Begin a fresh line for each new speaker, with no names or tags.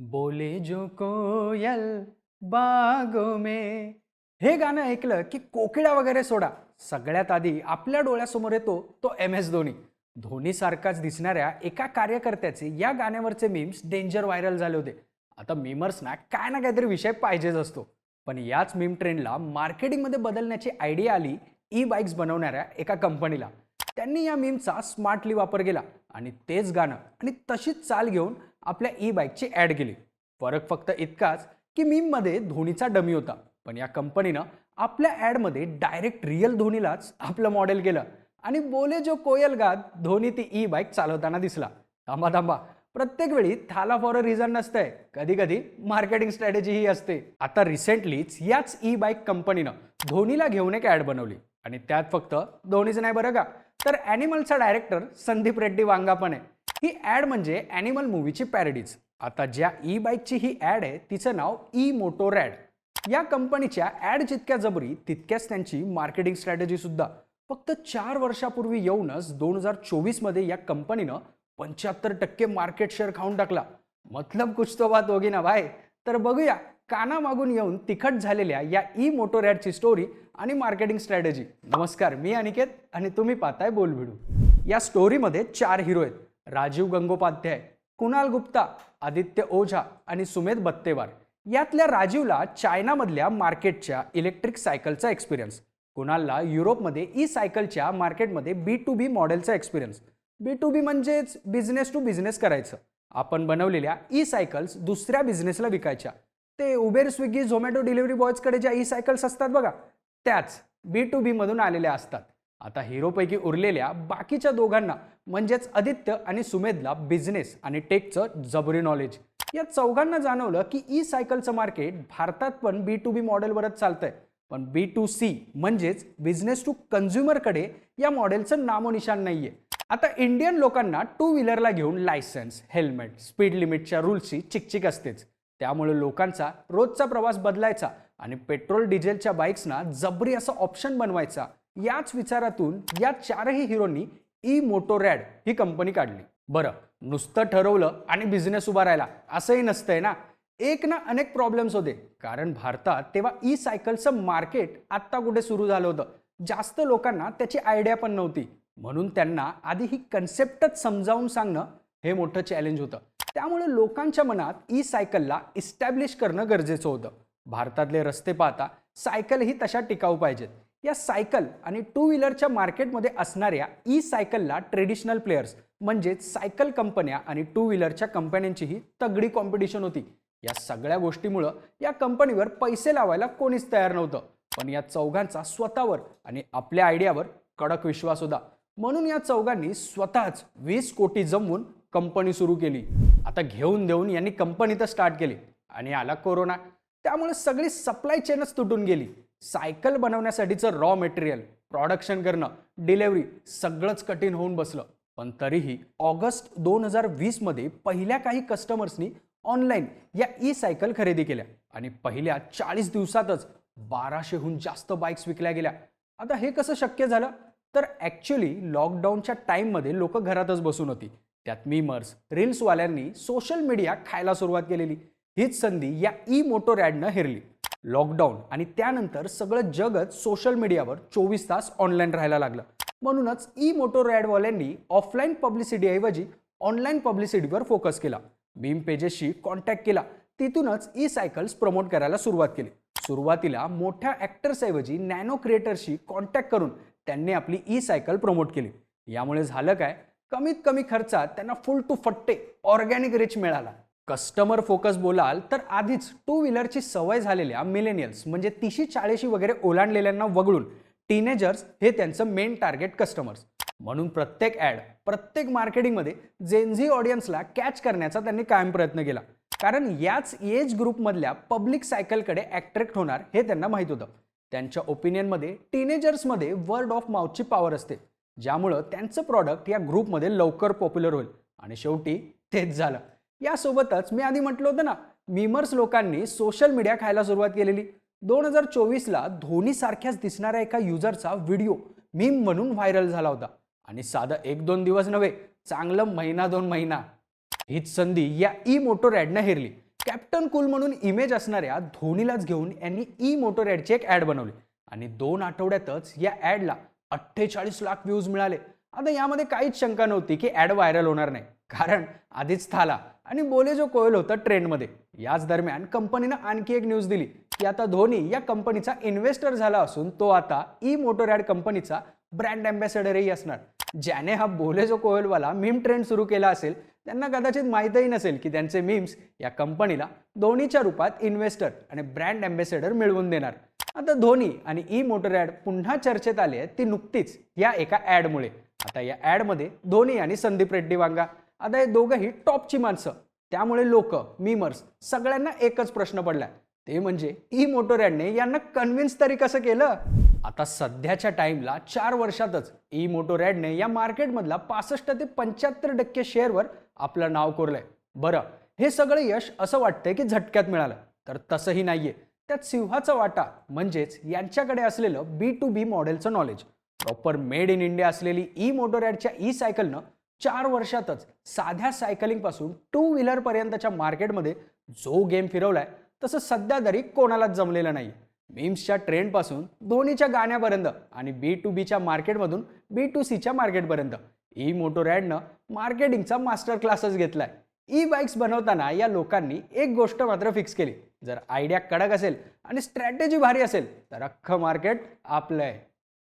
बोले जो कोयल बागो में. हे गाणं ऐकलं की कोकिळा वगैरे सोडा. सगळ्यात आधी आपल्या डोळ्यासमोर येतो तो एम एस धोनी. धोनीसारखाच दिसणाऱ्या एका कार्यकर्त्याचे या गाण्यावरचे मीम्स डेंजर व्हायरल झाले होते. आता मीमर्सना काय ना काहीतरी विषय पाहिजेच असतो. पण याच मीम ट्रेंडला मार्केटिंगमध्ये बदलण्याची आयडिया आली ई बाईक्स बनवणाऱ्या एका कंपनीला त्यांनी या मीमचा स्मार्टली वापर केला आणि तेच गाणं आणि तशीच चाल घेऊन आपल्या ई बाईकची ॲड केली फरक फक्त इतकाच की मीममध्ये धोनीचा डमी होता. पण या कंपनीनं आपल्या ॲडमध्ये डायरेक्ट रिअल धोनीलाच आपलं मॉडेल केलं. आणि बोले जो कोयल गात धोनी ती ई बाईक चालवताना दिसला. थांबा थांबा. प्रत्येक वेळी थाला फॉर अ रिझन नसतंय. कधी कधी मार्केटिंग स्ट्रॅटेजी ही असते. आता रिसेंटलीच याच ई बाईक कंपनीनं धोनीला घेऊन एक ॲड बनवली. आणि त्यात फक्त धोनीच नाही बरं का? तर ॲनिमलचा डायरेक्टर संदीप रेड्डी वांगा पण आहे. ही ॲड म्हणजे ॲनिमल मूवीची पॅरडीज. आता ज्या ई बाईकची ही ॲड आहे तिचं नाव ई मोटो रॅड या कंपनीच्या ॲड जितक्या जबरी तितक्याच त्यांची मार्केटिंग स्ट्रॅटेजी सुद्धा. फक्त चार वर्षापूर्वी येऊनच दोन हजार चोवीसमध्ये या कंपनीनं पंच्याहत्तर टक्के मार्केट शेअर खाऊन टाकला. मतलब कुछ तो बात होगी ना भाई. तर बघूया कानामागून येऊन तिखट झालेल्या या ई मोटो रॅडची स्टोरी आणि मार्केटिंग स्ट्रॅटेजी. नमस्कार मी अनिकेत आणि तुम्ही पाहताय बोलभिडू या स्टोरीमध्ये चार हिरो आहेत. राजीव गंगोपाध्याय कुणाल गुप्ता आदित्य ओझा आणि सुमेध बत्तेवार. यातल्या राजीवला चायनामधल्या मार्केटच्या इलेक्ट्रिक सायकलचा एक्सपिरियन्स कुणालला युरोपमध्ये ई सायकलच्या मार्केटमध्ये बी टू बी मॉडेलचा एक्सपिरियन्स बी टू बी म्हणजेच बिझनेस टू बिझनेस करायचं. आपण बनवलेल्या ई सायकल्स दुसऱ्या बिझनेसला विकायच्या. ते उबेर स्विगी झोमॅटो डिलिव्हरी बॉयजकडे ज्या ई सायकल्स असतात बघा त्याच बी टू बी मधून आलेल्या असतात. आता हिरोपैकी उरलेल्या बाकीच्या दोघांना म्हणजेच आदित्य आणि सुमेधला बिझनेस आणि टेकचं जबरी नॉलेज या चौघांना जाणवलं की ई सायकलचं मार्केट भारतात पण बी टू बी मॉडेलवरच चालतंय. पण बी टू सी म्हणजेच बिझनेस टू कन्झ्युमरकडे या मॉडेलचं नामोनिशान नाहीये. आता इंडियन लोकांना टू व्हीलरला घेऊन लायसन्स हेल्मेट स्पीड लिमिटच्या रूल्सची चिकचिक असतेच. त्यामुळे लोकांचा रोजचा प्रवास बदलायचा आणि पेट्रोल डिझेलच्या बाईक्सना जबरी असं ऑप्शन बनवायचा. याच विचारातून या चारही हिरोनी ई मोटोरॅड ही कंपनी काढली. बरं नुसतं ठरवलं आणि बिझनेस उभा राहिला असंही नसतंय ना? एक ना अनेक प्रॉब्लेम्स होते. कारण भारतात तेव्हा ई सायकलचं मार्केट आत्ता कुठे सुरू झालं होतं? जास्त लोकांना त्याची आयडिया पण नव्हती. म्हणून त्यांना आधी ही कन्सेप्टच समजावून सांगणं हे मोठं चॅलेंज होतं. त्यामुळे लोकांच्या मनात ई सायकलला इस्टॅब्लिश करणं गरजेचं होतं. भारतातले रस्ते पाहता सायकलही तशा टिकाऊ पाहिजेत. या सायकल आणि टू व्हीलरच्या मार्केटमध्ये असणाऱ्या ई सायकलला ट्रेडिशनल प्लेयर्स म्हणजेच सायकल कंपन्या आणि टू व्हीलरच्या कंपन्यांचीही तगडी कॉम्पिटिशन होती. या सगळ्या गोष्टीमुळं या कंपनीवर पैसे लावायला कोणीच तयार नव्हतं. पण या चौघांचा स्वतःवर आणि आपल्या आयडियावर कडक विश्वास होता. म्हणून या चौघांनी स्वतःच वीस कोटी जमवून कंपनी सुरू केली. आता घेऊन देऊन यांनी कंपनी तर स्टार्ट केली आणि आला कोरोना. त्यामुळे सगळी सप्लाय चेनच तुटून गेली. सायकल बनवण्यासाठीचं रॉ मटेरियल प्रॉडक्शन करणं डिलेवरी सगळंच कठीण होऊन बसलं. पण तरीही ऑगस्ट दोन हजार वीसमध्ये पहिल्या काही कस्टमर्सनी ऑनलाईन या ई सायकल खरेदी केल्या. आणि पहिल्या चाळीस दिवसातच बाराशेहून जास्त बाईक्स विकल्या गेल्या. आता हे कसं शक्य झालं? तर ॲक्च्युली लॉकडाऊनच्या टाईममध्ये लोक घरातच बसून होती. त्यात मीमर्स रील्सवाल्यांनी सोशल मीडिया खायला सुरुवात केलेली. हीच संधी या ई मोटोरॅडनं हेरली. लॉकडाऊन आणि त्यानंतर सगळं जगच सोशल मीडियावर चोवीस तास ऑनलाईन राहायला लागलं. म्हणूनच ई मोटो रॅडवाल्यांनी ऑफलाईन पब्लिसिटीऐवजी ऑनलाईन पब्लिसिटीवर फोकस केला. मीम पेजेसशी कॉन्टॅक्ट केला. तिथूनच ई सायकल्स प्रमोट करायला सुरुवात केली. सुरुवातीला मोठ्या ॲक्टर्सऐवजी नॅनो क्रिएटरशी कॉन्टॅक्ट करून त्यांनी आपली ई सायकल प्रमोट केली. यामुळे झालं काय? कमीत कमी खर्चात त्यांना फुल टू फट्टे ऑर्गॅनिक रिच मिळाला. कस्टमर फोकस बोलाल तर आधीच टू व्हीलरची सवय झालेल्या मिलेनियल्स म्हणजे तिशी चाळीशी वगैरे ओलांडलेल्यांना वगळून टीनेजर्स हे त्यांचं मेन टार्गेट कस्टमर्स म्हणून प्रत्येक ॲड प्रत्येक मार्केटिंगमध्ये जेनझी ऑडियन्सला कॅच करण्याचा त्यांनी कायम प्रयत्न केला. कारण याच एज ग्रुपमधल्या पब्लिक सायकलकडे अट्रॅक्ट होणार हे त्यांना माहीत होतं. त्यांच्या ओपिनियनमध्ये टीनेजर्समध्ये वर्ड ऑफ माउथची पॉवर असते. ज्यामुळं त्यांचं प्रॉडक्ट या ग्रुपमध्ये लवकर पॉप्युलर होईल. आणि शेवटी तेच झालं. यासोबतच मी आधी म्हटलं होतं ना मीमर्स लोकांनी सोशल मीडिया खायला सुरुवात केलेली. दोन हजार चोवीसला धोनीसारख्याच दिसणाऱ्या एका युजरचा व्हिडिओ मीम म्हणून व्हायरल झाला होता. आणि साधं एक दोन दिवस नव्हे चांगलं महिना दोन महिना. हीच संधी या ई मोटर रॅडनं हेरली. कॅप्टन कूल म्हणून इमेज असणाऱ्या धोनीलाच घेऊन यांनी ई मोटर ॲडची एक ॲड बनवली. आणि दोन आठवड्यातच या ॲडला अठ्ठेचाळीस लाख व्ह्यूज मिळाले. आता यामध्ये काहीच शंका नव्हती की ॲड व्हायरल होणार नाही. कारण आधीच थाला आणि बोले जो कोयल होतं ट्रेंडमध्ये याच दरम्यान कंपनीनं आणखी एक न्यूज दिली की आता धोनी या कंपनीचा इन्व्हेस्टर झाला असून तो आता ई मोटर ॲड कंपनीचा ब्रँड अँबॅसेडरही असणार. ज्याने हा बोले जो कोयलवाला मीम ट्रेंड सुरू केला असेल त्यांना कदाचित माहीतही नसेल की त्यांचे मीम्स या कंपनीला धोनीच्या रूपात इन्व्हेस्टर आणि ब्रँड अँबॅसेडर मिळवून देणार. आता धोनी आणि ई मोटर ॲड पुन्हा चर्चेत आली आहे ती नुकतीच या एका ॲडमुळे आता या ॲडमध्ये धोनी आणि संदीप रेड्डी वांगा. आता हे दोघंही टॉपची माणसं. त्यामुळे लोक मीमर्स सगळ्यांना एकच प्रश्न पडलाय. ते म्हणजे ई मोटर यांना कन्व्हिन्स तरी कसं केलं? आता सध्याच्या टाईमला चार वर्षातच ई मोटर ॲडने या मार्केटमधला पासष्ट ते पंच्याहत्तर टक्के शेअरवर आपलं नाव कोरलंय. बरं हे सगळं यश असं वाटतंय की झटक्यात मिळालं. तर तसंही नाहीये. त्यात सिंहाचा वाटा म्हणजेच यांच्याकडे असलेलं B to B मॉडेलचं knowledge proper made in India असलेली ई मोटोरॅडच्या ई सायकलनं चार वर्षातच साध्या सायकलिंगपासून टू व्हीलरपर्यंतच्या मार्केटमध्ये जो गेम फिरवलाय तसं सध्या तरी कोणालाच जमलेलं नाही. मीम्सच्या ट्रेंडपासून धोनीच्या गाण्यापर्यंत आणि बी टू बीच्या मार्केटमधून बी टू सीच्या मार्केटपर्यंत ई मोटो रॅडनं मार्केटिंगचा मास्टर क्लासच घेतलाय. ई बाईक्स बनवताना या लोकांनी एक गोष्ट मात्र फिक्स केली. जर आयडिया कडक असेल आणि स्ट्रॅटेजी भारी असेल तर अख्खं मार्केट आपलं आहे